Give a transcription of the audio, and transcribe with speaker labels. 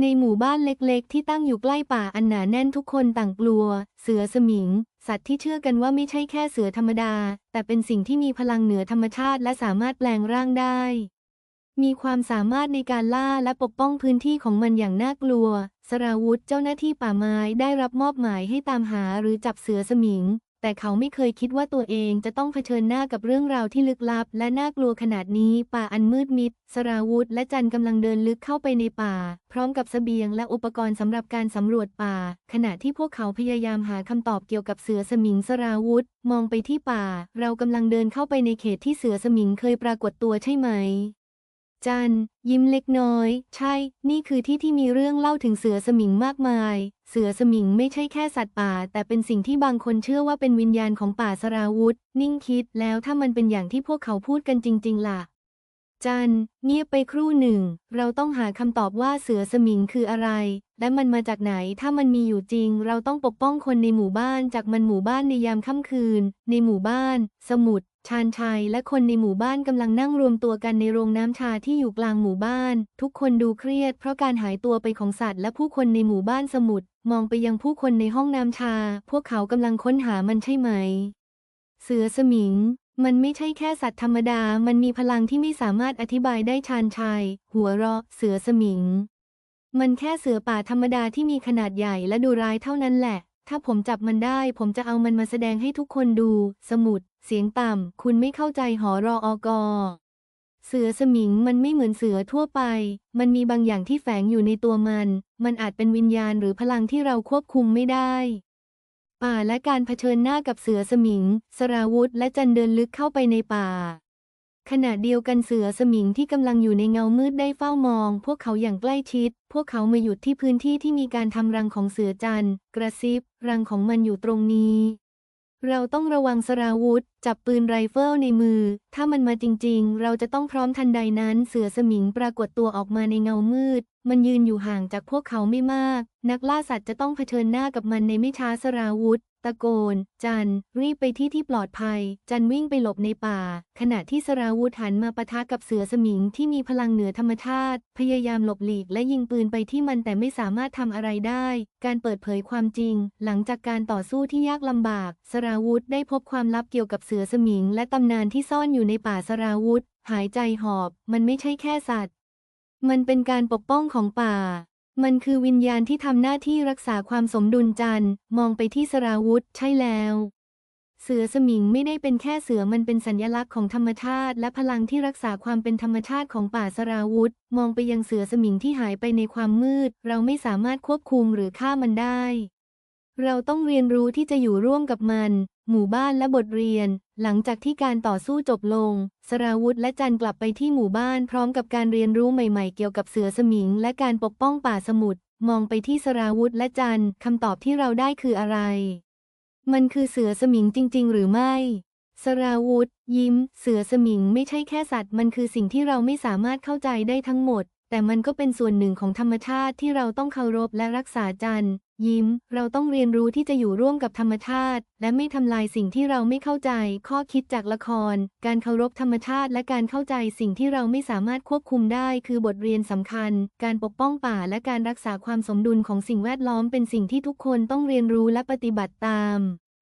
Speaker 1: ในหมู่บ้านเล็กๆ ที่ตั้งอยู่ใกล้ป่าอันหนาแน่นทุกคนต่างกลัว เสือสมิง สัตว์ที่เชื่อกันว่าไม่ใช่แค่เสือธรรมดา แต่เป็นสิ่งที่มีพลังเหนือธรรมชาติและสามารถแปลงร่างได้ มีความสามารถในการล่าและปกป้องพื้นที่ของมันอย่างน่ากลัว สราวุธเจ้าหน้าที่ป่าไม้ได้รับมอบหมายให้ตามหาหรือจับเสือสมิง แต่เขาไม่เคยคิดว่าตัวเองจะต้องเผชิญหน้ากับเรื่องราวที่ลึกลับ และน่ากลัวขนาดนี้ ป่าอันมืดมิด สราวุธ และจันกำลังเดินลึกเข้าไปในป่า พร้อมกับเสบียงและอุปกรณ์สำหรับการสำรวจป่า ขณะที่พวกเขาพยายามหาคำตอบเกี่ยวกับเสือสมิงสราวุธ มองไปที่ป่า เรากำลังเดินเข้าไปในเขตที่เสือสมิงเคยปรากฏตัวใช่ไหม จันยิ้มเล็กน้อย ใช่ นี่คือที่ที่มีเรื่องเล่าถึงเสือสมิงมากมาย เสือสมิงไม่ใช่แค่สัตว์ป่า แต่เป็นสิ่งที่บางคนเชื่อว่าเป็นวิญญาณของป่าสราวุธ นิ่งคิดแล้วถ้ามันเป็นอย่างที่พวกเขาพูดกันจริง ๆ ล่ะ จันเงียบไปครู่หนึ่ง เราต้องหาคำตอบว่าเสือสมิงคืออะไร และมันมาจากไหน ถ้ามันมีอยู่จริง เราต้องปกป้องคนในหมู่บ้าน จากมันหมู่บ้านในยามค่ำคืน ในหมู่บ้าน สมุทรชาญชัย และคนในหมู่บ้านกำลังนั่งรวมตัวกันในโรงน้ำชาที่อยู่กลางหมู่บ้าน ทุกคนดูเครียด เพราะการหายตัวไปของสัตว์ และผู้คนในหมู่บ้านสมุทรมองไปยังผู้คนในห้องน้ำชา พวกเขากำลังค้นหามันใช่ไหม เสือสมิงมันไม่ใช่แค่สัตว์ธรรมดา มันมีพลังที่ไม่สามารถอธิบายได้ชาญชัยหัวเราะ เสือสมิง มันแค่เสือป่าธรรมดาที่มีขนาดใหญ่และดูร้ายเท่านั้นแหละ ถ้าผมจับมันได้ ผมจะเอามันมาแสดงให้ทุกคนดู สมุด เสียงต่ำ คุณไม่เข้าใจหอรออกอเสือสมิงมันไม่เหมือนเสือทั่วไป มันมีบางอย่างที่แฝงอยู่ในตัวมัน มันอาจเป็นวิญญาณหรือพลังที่เราควบคุมไม่ได้ ป่าและการเผชิญหน้ากับเสือสมิง สราวุธและจันเดินลึกเข้าไปในป่า ขณะเดียวกันเสือสมิงที่กำลังอยู่ในเงามืดได้เฝ้ามอง พวกเขาอย่างใกล้ชิด พวกเขามาหยุดที่พื้นที่ที่มีการทำรังของเสือจันกระซิบ รังของมันอยู่ตรงนี้ เราต้องระวังสราวุธ จับปืนไรเฟิลในมือ ถ้ามันมาจริงๆ เราจะต้องพร้อมทันใดนั้น เสือสมิงปรากฏตัวออกมาในเงามืด มันยืนอยู่ห่างจากพวกเขาไม่มาก นักล่าสัตว์จะต้องเผชิญหน้ากับมันในไม่ช้าสราวุธ ตะโกน จัน รีบไปที่ที่ปลอดภัย จันวิ่งไปหลบในป่า ขณะที่สราวุธหันมาปะทะกับเสือสมิงที่มีพลังเหนือธรรมชาติ พยายามหลบหลีกและยิงปืนไปที่มันแต่ไม่สามารถทำอะไรได้ การเปิดเผยความจริง หลังจากการต่อสู้ที่ยากลำบาก สราวุธได้พบความลับเกี่ยวกับเสือสมิงและตำนานที่ซ่อนอยู่ในป่าสราวุธ หายใจหอบ มันไม่ใช่แค่สัตว์ มันเป็นการปกป้องของป่า มันคือวิญญาณที่ทำหน้าที่รักษาความสมดุลจันมองไปที่สราวุธ ใช่แล้ว เสือสมิงไม่ได้เป็นแค่เสือมันเป็นสัญลักษณ์ของธรรมชาติ และพลังที่รักษาความเป็นธรรมชาติของป่าสราวุธ มองไปยังเสือสมิงที่หายไปในความมืด เราไม่สามารถควบคุมหรือฆ่ามันได้ เราต้องเรียนรู้ที่จะอยู่ร่วมกับมัน หมู่บ้านและบทเรียน หลังจากที่การต่อสู้จบลง สราวุธและจันกลับไปที่หมู่บ้านพร้อมกับการเรียนรู้ใหม่ๆ เกี่ยวกับเสือสมิง และการปกป้องป่าสมุทร มองไปที่สราวุธและจันคำตอบที่เราได้คืออะไร มันคือเสือสมิงจริง ๆ หรือไม่ สราวุธ ยิ้ม เสือสมิงไม่ใช่แค่สัตว์ มันคือสิ่งที่เราไม่สามารถเข้าใจได้ทั้งหมดแต่มันก็เป็นส่วนหนึ่งของธรรมชาติที่เราต้องเคารพและรักษาจัน ยิ้ม เราต้องเรียนรู้ที่จะอยู่ร่วมกับธรรมชาติ และไม่ทำลายสิ่งที่เราไม่เข้าใจ ข้อคิดจากละคร การเคารพธรรมชาติ และการเข้าใจสิ่งที่เราไม่สามารถควบคุมได้ คือบทเรียนสำคัญ การปกป้องป่าและการรักษาความสมดุลของสิ่งแวดล้อมเป็นสิ่งที่ทุกคนต้องเรียนรู้และปฏิบัติตาม